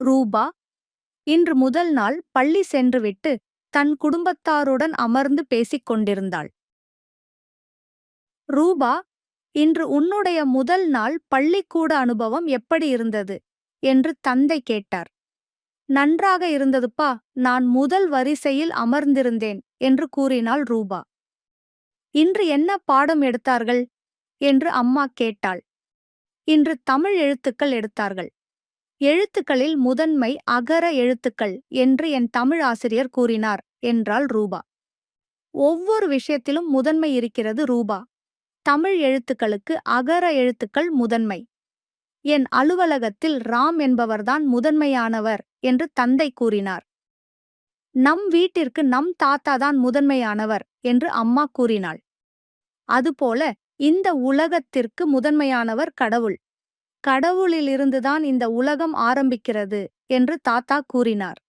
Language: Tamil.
ரூபா. இன்று முதல் நாள் பள்ளி சென்றுவிட்டு தன் குடும்பத்தாருடன் அமர்ந்து பேசிக் கொண்டிருந்தாள். ரூபா இன்று உன்னுடைய முதல் நாள் பள்ளிக்கூட அனுபவம் எப்படி இருந்தது? என்று தந்தை கேட்டார். நன்றாக இருந்ததுப்பா நான் முதல் வரிசையில் அமர்ந்திருந்தேன் என்று கூறினாள் ரூபா. இன்று என்ன பாடம் எடுத்தார்கள்? என்று அம்மா கேட்டாள். இன்று தமிழ் எழுத்துக்கள் எடுத்தார்கள். எழுத்துக்களில் முதன்மை அகர எழுத்துக்கள் என்று என் தமிழ் ஆசிரியர் கூறினார் என்றாள் ரூபா. ஒவ்வொரு விஷயத்திலும் முதன்மை இருக்கிறது ரூபா. தமிழ் எழுத்துக்களுக்கு அகர எழுத்துக்கள் முதன்மை. என் அலுவலகத்தில் ராம் என்பவர்தான் முதன்மையானவர் என்று தந்தை கூறினார். நம் வீட்டிற்கு நம் தாத்தாதான் முதன்மையானவர் என்று அம்மா கூறினாள். அதுபோல இந்த உலகத்திற்கு முதன்மையானவர் கடவுள். கடவுளிலிருந்துதான் இந்த உலகம் ஆரம்பிக்கிறது என்று தாத்தா கூறினார்.